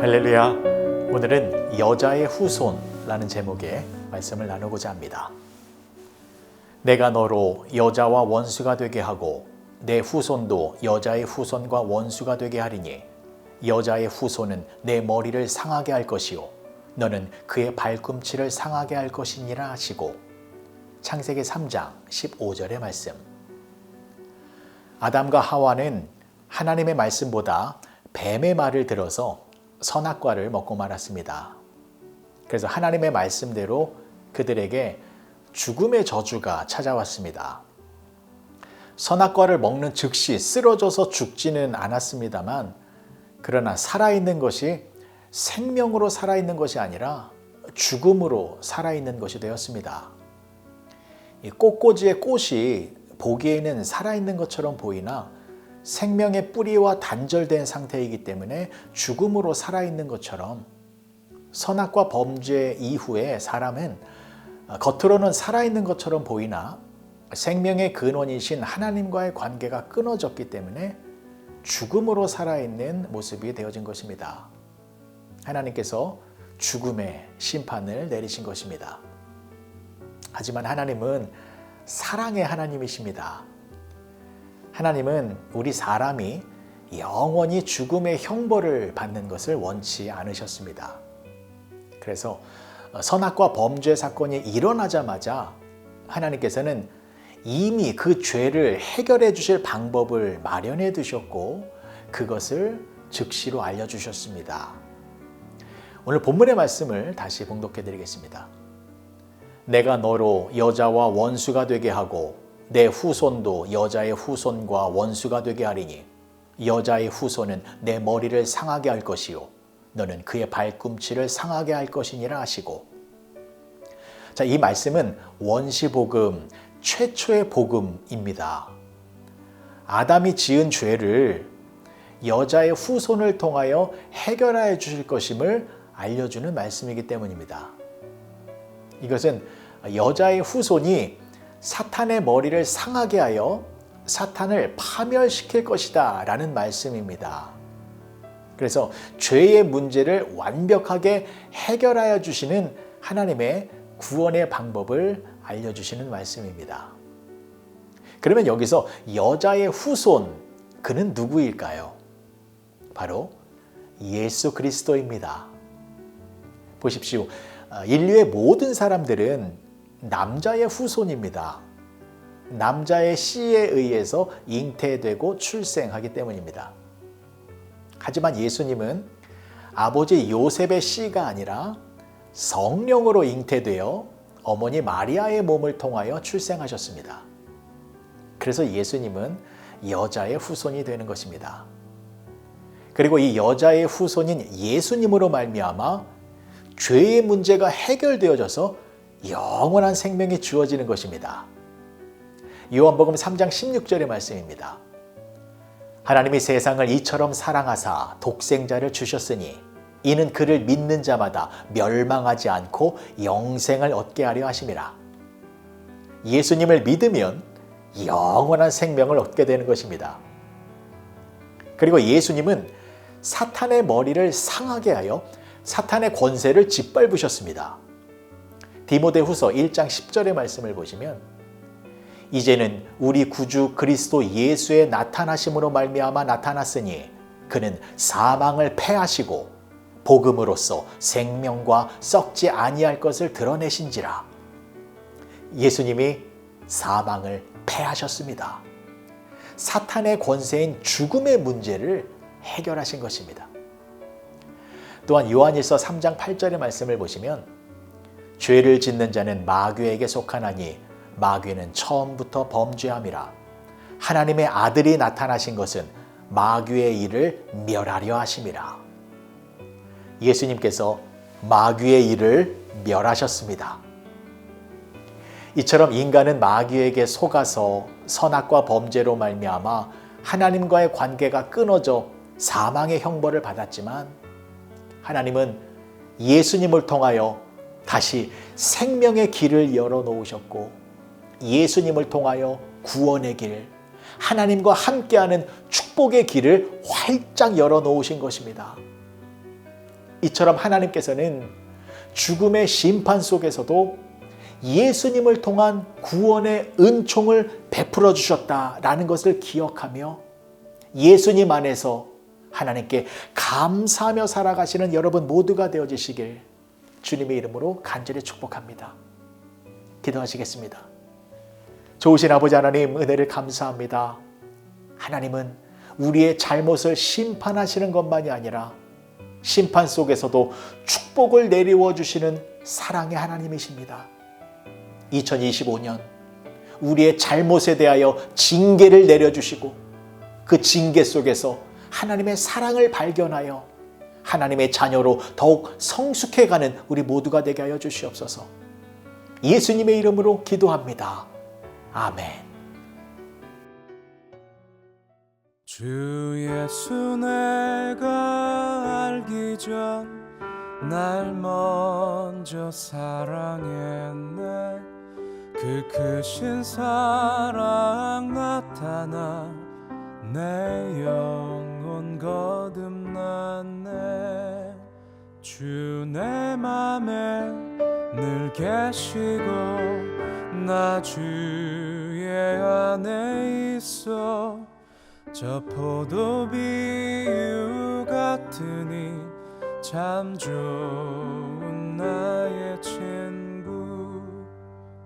할렐루야. 오늘은 여자의 후손라는 제목의 말씀을 나누고자 합니다. 내가 너로 여자와 원수가 되게 하고 내 후손도 여자의 후손과 원수가 되게 하리니 여자의 후손은 내 머리를 상하게 할 것이요 너는 그의 발꿈치를 상하게 할 것이니라 하시고 창세기 3장 15절의 말씀. 아담과 하와는 하나님의 말씀보다 뱀의 말을 들어서 선악과를 먹고 말았습니다. 그래서 하나님의 말씀대로 그들에게 죽음의 저주가 찾아왔습니다. 선악과를 먹는 즉시 쓰러져서 죽지는 않았습니다만 그러나 살아있는 것이 생명으로 살아있는 것이 아니라 죽음으로 살아있는 것이 되었습니다. 이 꽃꽂이의 꽃이 보기에는 살아있는 것처럼 보이나 생명의 뿌리와 단절된 상태이기 때문에 죽음으로 살아있는 것처럼 선악과 범죄 이후에 사람은 겉으로는 살아있는 것처럼 보이나 생명의 근원이신 하나님과의 관계가 끊어졌기 때문에 죽음으로 살아있는 모습이 되어진 것입니다. 하나님께서 죽음의 심판을 내리신 것입니다. 하지만 하나님은 사랑의 하나님이십니다. 하나님은 우리 사람이 영원히 죽음의 형벌을 받는 것을 원치 않으셨습니다. 그래서 선악과 범죄 사건이 일어나자마자 하나님께서는 이미 그 죄를 해결해 주실 방법을 마련해 두셨고 그것을 즉시로 알려주셨습니다. 오늘 본문의 말씀을 다시 봉독해 드리겠습니다. 내가 너로 여자와 원수가 되게 하고 내 후손도 여자의 후손과 원수가 되게 하리니 여자의 후손은 내 머리를 상하게 할 것이요 너는 그의 발꿈치를 상하게 할 것이니라 하시고 자, 이 말씀은 원시 복음 최초의 복음입니다. 아담이 지은 죄를 여자의 후손을 통하여 해결하여 주실 것임을 알려주는 말씀이기 때문입니다. 이것은 여자의 후손이 사탄의 머리를 상하게 하여 사탄을 파멸시킬 것이다 라는 말씀입니다. 그래서 죄의 문제를 완벽하게 해결하여 주시는 하나님의 구원의 방법을 알려주시는 말씀입니다. 그러면 여기서 여자의 후손, 그는 누구일까요? 바로 예수 그리스도입니다. 보십시오. 인류의 모든 사람들은 남자의 후손입니다. 남자의 씨에 의해서 잉태되고 출생하기 때문입니다. 하지만 예수님은 아버지 요셉의 씨가 아니라 성령으로 잉태되어 어머니 마리아의 몸을 통하여 출생하셨습니다. 그래서 예수님은 여자의 후손이 되는 것입니다. 그리고 이 여자의 후손인 예수님으로 말미암아 죄의 문제가 해결되어져서 영원한 생명이 주어지는 것입니다. 요한복음 3장 16절의 말씀입니다. 하나님이 세상을 이처럼 사랑하사 독생자를 주셨으니 이는 그를 믿는 자마다 멸망하지 않고 영생을 얻게 하려 하심이라. 예수님을 믿으면 영원한 생명을 얻게 되는 것입니다. 그리고 예수님은 사탄의 머리를 상하게 하여 사탄의 권세를 짓밟으셨습니다. 디모데 후서 1장 10절의 말씀을 보시면 이제는 우리 구주 그리스도 예수의 나타나심으로 말미암아 나타났으니 그는 사망을 패하시고 복음으로써 생명과 썩지 아니할 것을 드러내신지라. 예수님이 사망을 패하셨습니다. 사탄의 권세인 죽음의 문제를 해결하신 것입니다. 또한 요한일서 3장 8절의 말씀을 보시면 죄를 짓는 자는 마귀에게 속하나니 마귀는 처음부터 범죄함이라 하나님의 아들이 나타나신 것은 마귀의 일을 멸하려 하심이라 예수님께서 마귀의 일을 멸하셨습니다. 이처럼 인간은 마귀에게 속아서 선악과 범죄로 말미암아 하나님과의 관계가 끊어져 사망의 형벌을 받았지만 하나님은 예수님을 통하여 다시 생명의 길을 열어 놓으셨고 예수님을 통하여 구원의 길, 하나님과 함께하는 축복의 길을 활짝 열어 놓으신 것입니다. 이처럼 하나님께서는 죽음의 심판 속에서도 예수님을 통한 구원의 은총을 베풀어 주셨다라는 것을 기억하며 예수님 안에서 하나님께 감사하며 살아가시는 여러분 모두가 되어지시길 주님의 이름으로 간절히 축복합니다. 기도하시겠습니다. 좋으신 아버지 하나님 은혜를 감사합니다. 하나님은 우리의 잘못을 심판하시는 것만이 아니라 심판 속에서도 축복을 내리워 주시는 사랑의 하나님이십니다. 2025년 우리의 잘못에 대하여 징계를 내려주시고 그 징계 속에서 하나님의 사랑을 발견하여 하나님의 자녀로 더욱 성숙해가는 우리 모두가 되게 하여 주시옵소서. 예수님의 이름으로 기도합니다. 아멘. 주 예수 내가 알기 전 날 먼저 사랑했네 그 크신 사랑 나타나 내 영혼 거듭났네. 주 내 맘에 늘 계시고 나 주의 안에 있어. 저 포도 비유 같으니 참 좋은 나의 친구.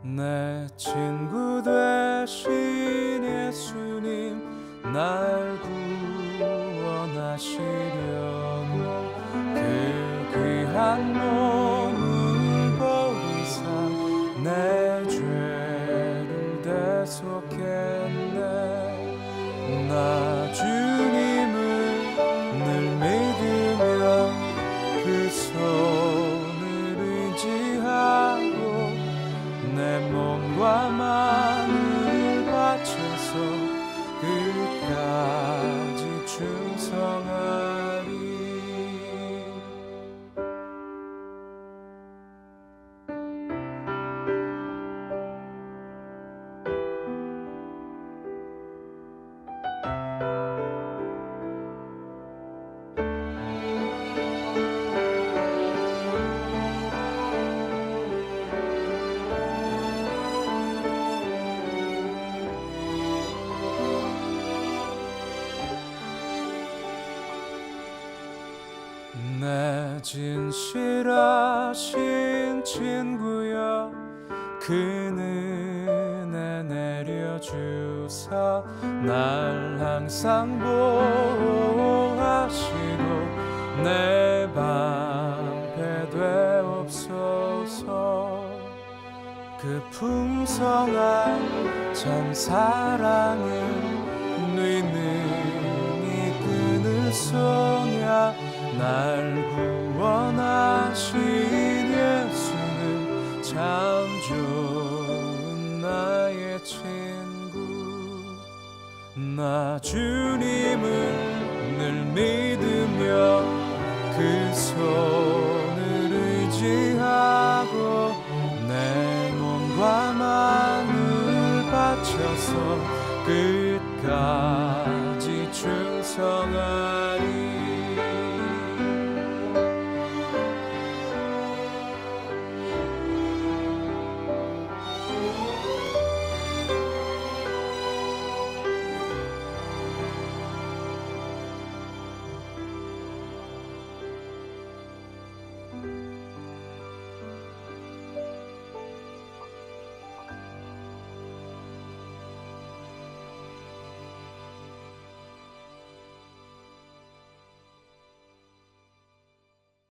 내 친구 되신 예수님 날 구원 하시려고 그 귀한 몸 진실하신 친구여 그 은혜 내려주사 날 항상 보호하시고 내 방패 되옵소서. 그 풍성한 참 사랑은 네 능히 끈을 쏘냐 날 구 원하신 예수는 참 좋은 나의 친구. 나 주님을 늘 믿으며 그 손을 의지하고 내 몸과 마음을 바쳐서 끝까지